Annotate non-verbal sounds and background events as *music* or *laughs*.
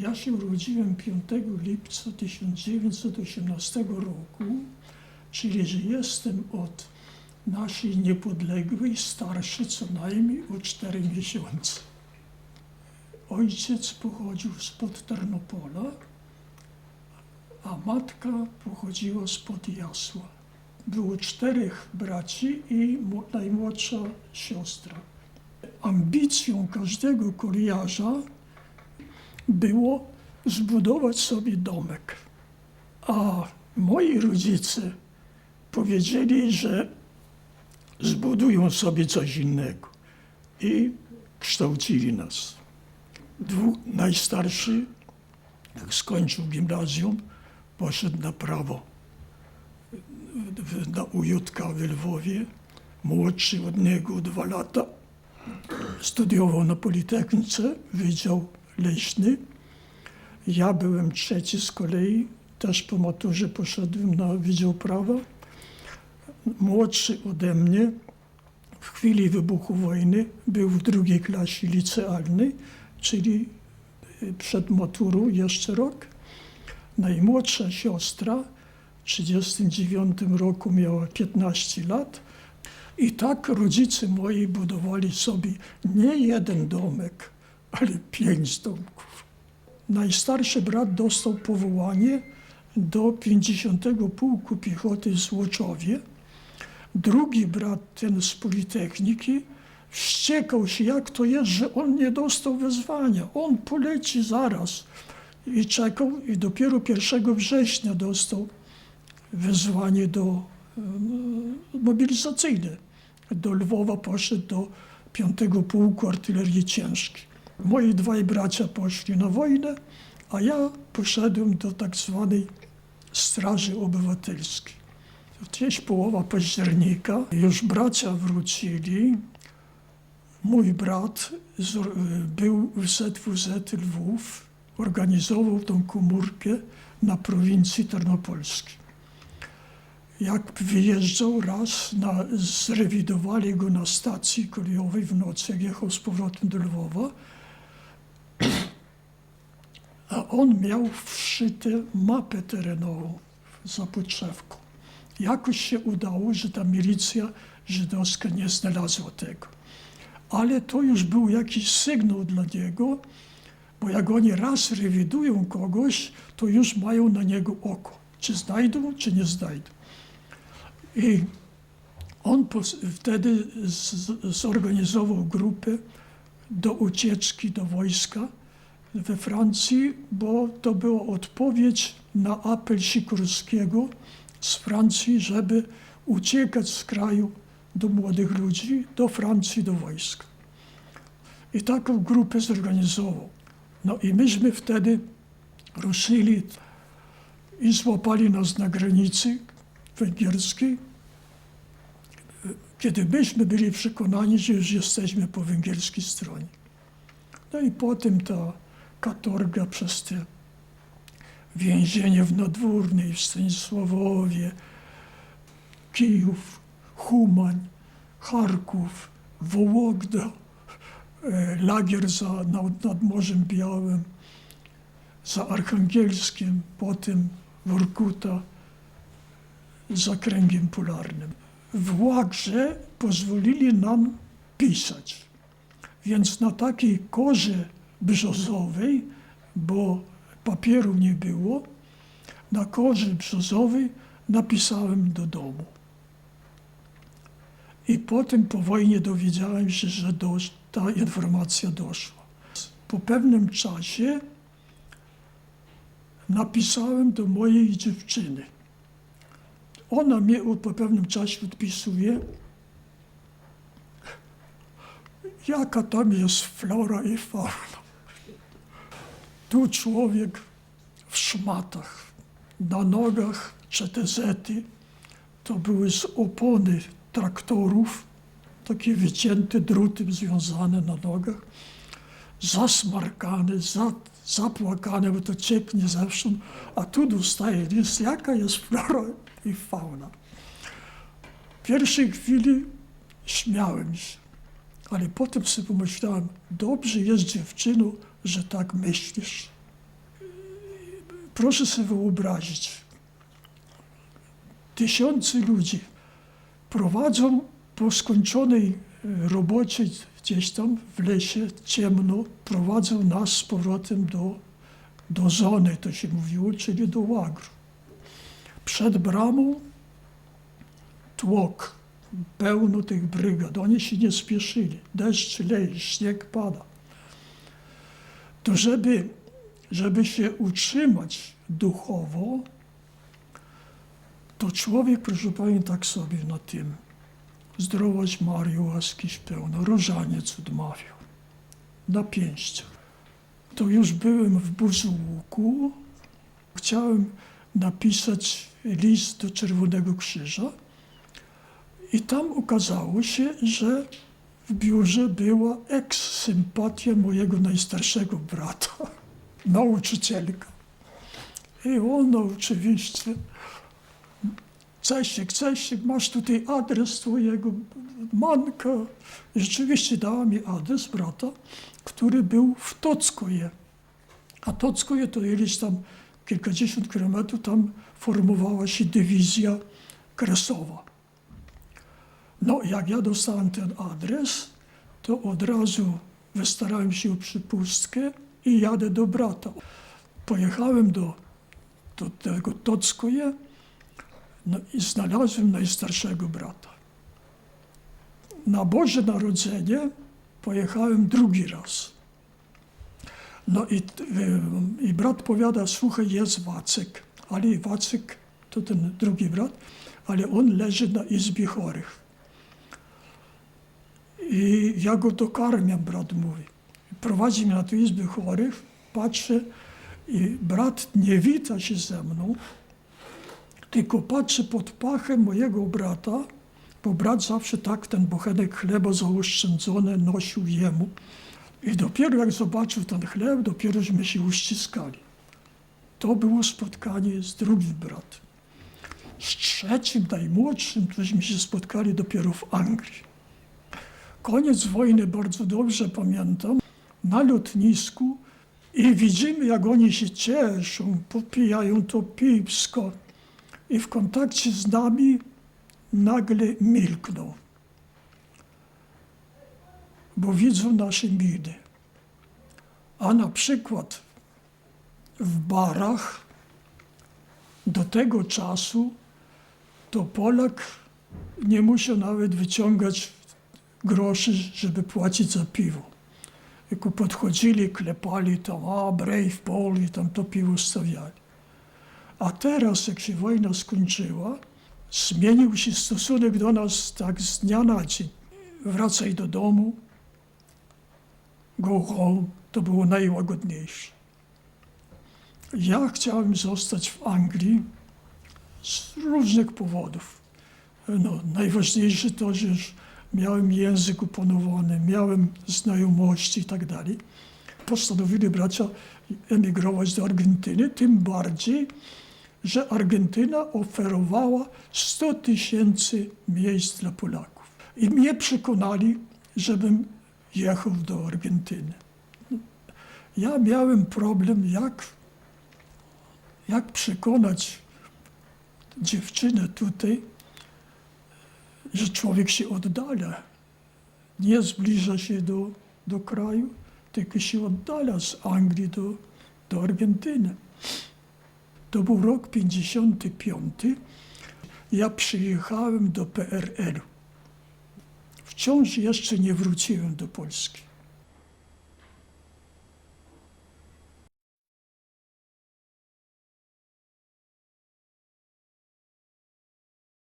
Ja się urodziłem 5 lipca 1918 roku, czyli że jestem od naszej niepodległej starszy co najmniej o 4 miesiące. Ojciec pochodził spod Ternopola, a matka pochodziła spod Jasła. Było czterech braci i najmłodsza siostra. Ambicją każdego kuriarza było zbudować sobie domek. A moi rodzice powiedzieli, że zbudują sobie coś innego i kształcili nas. Dwóch, najstarszy, jak skończył gimnazjum, poszedł na prawo na UJK w Lwowie. Młodszy od niego dwa lata. Studiował na Politechnice, Wydział Leśny. Ja byłem trzeci z kolei, też po maturze poszedłem na Wydział Prawa. Młodszy ode mnie w chwili wybuchu wojny był w drugiej klasie licealnej, czyli y, przed maturą jeszcze rok. Najmłodsza siostra w 1939 roku miała 15 lat. I tak rodzice moi budowali sobie nie jeden domek, ale pięć domków. Najstarszy brat dostał powołanie do 50. Pułku Piechoty w Złoczowie. Drugi brat, ten z Politechniki, wściekał się, jak to jest, że on nie dostał wezwania. On poleci zaraz. I czekał i dopiero 1 września dostał wezwanie do e, mobilizacyjne. Do Lwowa poszedł do 5 Pułku Artylerii Ciężkiej. Moi dwaj bracia poszli na wojnę, a ja poszedłem do tak zwanej Straży Obywatelskiej. Gdzieś połowa października już bracia wrócili. Mój brat był w ZWZ Lwów, organizował tą komórkę na prowincji Tarnopolskiej. Jak wyjeżdżał raz, na, zrewidowali go na stacji kolejowej w nocy, jak jechał z powrotem do Lwowa, a on miał wszyte mapę terenową za podszewką. Jakoś się udało, że ta milicja żydowska nie znalazła tego. Ale to już był jakiś sygnał dla niego, bo jak oni raz rewidują kogoś, to już mają na niego oko. Czy znajdą, czy nie znajdą. I on wtedy zorganizował grupę do ucieczki do wojska we Francji, bo to była odpowiedź na apel Sikorskiego z Francji, żeby uciekać z kraju do młodych ludzi, do Francji, do wojska. I taką grupę zorganizował. No i myśmy wtedy ruszyli i złapali nas na granicy węgierskiej, kiedy myśmy byli przekonani, że już jesteśmy po węgierskiej stronie. No i potem ta katorga przez te więzienie w Nadwórnej, w Stanisławowie, Kijów, Humań, Charków, Wołogda, e, lagier za, nad, nad Morzem Białym, za Archangelskiem, potem Workuta, za kręgiem polarnym. W Łagrze pozwolili nam pisać. Więc na takiej korze brzozowej, bo papieru nie było, na korze brzozowej napisałem do domu. I potem po wojnie dowiedziałem się, że dosz, ta informacja doszła. Po pewnym czasie napisałem do mojej dziewczyny. Ona mnie po pewnym czasie odpisuje, jaka tam jest flora i fauna. Tu człowiek w szmatach, na nogach czetezety, to były z opony traktorów, takie wycięte drutem związane na nogach, zasmarkane, za, zapłakane, bo to cieknie zewsząd, a tu dostaje list, jaka jest flora i fauna. W pierwszej chwili śmiałem się, ale potem sobie pomyślałem, dobrze jest dziewczyno, że tak myślisz. Proszę sobie wyobrazić, tysiące ludzi prowadzą po skończonej robocie gdzieś tam w lesie, ciemno, prowadzą nas z powrotem do, do zony, to się mówiło, czyli do łagru. Przed bramą tłok, pełno tych brygad. Oni się nie spieszyli. Deszcz leje, śnieg pada. To żeby, żeby się utrzymać duchowo, to człowiek, proszę Pani, tak sobie na tym. Zdrowaś Mario, łaskiś pełno, różaniec odmawiał. Na pięściach. To już byłem w Buzułuku. Chciałem napisać list do Czerwonego Krzyża. I tam okazało się, że w biurze była eks-sympatia mojego najstarszego brata, *laughs* nauczycielka. I ona oczywiście, Cesiek, Cesiek, masz tutaj adres twojego manka. I rzeczywiście dała mi adres brata, który był w Tockoje. A Tockoje to ileś tam kilkadziesiąt kilometrów, tam formowała się dywizja kresowa. No, jak ja dostałem ten adres, to od razu wystarałem się o przypustkę i jadę do brata. Pojechałem do, do tego Tockoje no i znalazłem najstarszego brata. Na Boże Narodzenie pojechałem drugi raz. No i, y, i brat powiada, słuchaj, jest Wacek, ale Wacek to ten drugi brat, ale on leży na izbie chorych. I ja go dokarmiam, brat mówi. Prowadzi mnie na tę izbę chorych, patrzę i brat nie wita się ze mną, tylko patrzy pod pachę mojego brata, bo brat zawsze tak ten bochenek chleba zaoszczędzony nosił jemu. I dopiero jak zobaczył ten chleb, dopierośmy się uściskali. To było spotkanie z drugim bratem. Z trzecim, najmłodszym, tośmy się spotkali dopiero w Anglii. Koniec wojny bardzo dobrze pamiętam. Na lotnisku i widzimy, jak oni się cieszą, popijają to piwsko. I w kontakcie z nami nagle milkną, bo widzą nasze miny. A na przykład w barach do tego czasu to Polak nie musiał nawet wyciągać groszy, żeby płacić za piwo. Tylko podchodzili, klepali tam, a brave Paul i tam to piwo stawiali. A teraz, jak się wojna skończyła, zmienił się stosunek do nas tak z dnia na dzień. Wracaj do domu, go home, to było najłagodniejsze. Ja chciałem zostać w Anglii z różnych powodów. No, najważniejsze to, że miałem język opanowany, miałem znajomości i tak dalej. Postanowili bracia emigrować do Argentyny, tym bardziej, że Argentyna oferowała 100 tysięcy miejsc dla Polaków. I mnie przekonali, żebym jechał do Argentyny. Ja miałem problem, jak, jak przekonać dziewczynę tutaj, że człowiek się oddala. Nie zbliża się do, do kraju, tylko się oddala z Anglii do, do Argentyny. To był rok 55. Ja przyjechałem do PRL. Wciąż jeszcze nie wróciłem do Polski.